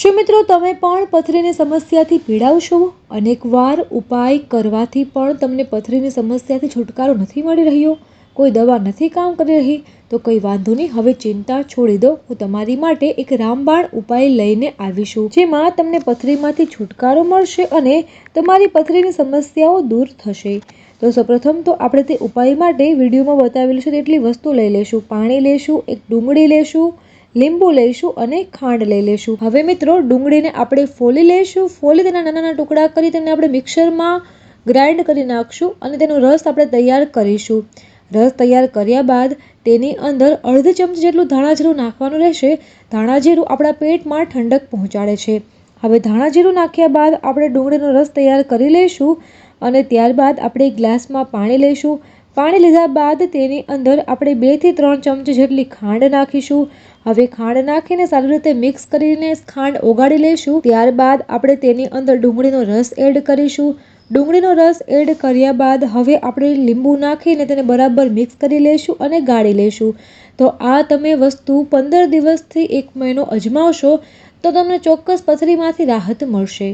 શું મિત્રો તમે પણ પથરીની સમસ્યાથી પીડાવ છો અનેકવાર ઉપાય કરવાથી પણ તમને પથરીની સમસ્યાથી છુટકારો નથી મળી રહ્યો. કોઈ દવા નથી કામ કરી રહી, તો કંઈ વાંધો નહીં. હવે ચિંતા છોડી દો. હું તમારી માટે એક રામબાણ ઉપાય લઈને આવીશું, જેમાં તમને પથરીમાંથી છુટકારો મળશે અને તમારી પથરીની સમસ્યાઓ દૂર થશે. તો સૌપ્રથમ તો આપણે તે ઉપાય માટે વિડીયોમાં બતાવેલું છે, તેટલી વસ્તુ લઈ લેશું. પાણી લેશું, એક ડુંગળી લેશું લીંબુ લઈશું અને ખાંડ લઈ લેશું. હવે મિત્રો, ડુંગળીને આપણે ફોલી લઈશું. ફોલી તેના નાના નાના ટુકડા કરી તેને આપણે મિક્સરમાં ગ્રાઇન્ડ કરી નાખશું અને તેનો રસ આપણે તૈયાર કરીશું. રસ તૈયાર કર્યા બાદ તેની અંદર અડધી ચમચી જેટલું ધાણા જીરું નાખવાનું રહેશે. ધાણા જીરું આપણા પેટમાં ઠંડક પહોંચાડે છે. હવે ધાણા જીરું નાખ્યા બાદ આપણે ડુંગળીનો રસ તૈયાર કરી લઈશું અને ત્યારબાદ આપણે ગ્લાસમાં પાણી લઈશું. પાણી લીધા બાદ તેની અંદર આપણે બેથી ત્રણ ચમચી જેટલી ખાંડ નાખીશું. હવે ખાંડ નાખીને સારી રીતે મિક્સ કરીને ખાંડ ઓગાળી લઈશું. ત્યારબાદ આપણે તેની અંદર ડુંગળીનો રસ એડ કરીશું. ડુંગળીનો રસ એડ કર્યા બાદ હવે આપણે લીંબુ નાખીને તેને બરાબર મિક્સ કરી લઈશું અને ગાળી લઈશું. તો આ તમે વસ્તુ પંદર દિવસથી એક મહિનો અજમાવશો તો તમને ચોક્કસ પથરીમાંથી રાહત મળશે.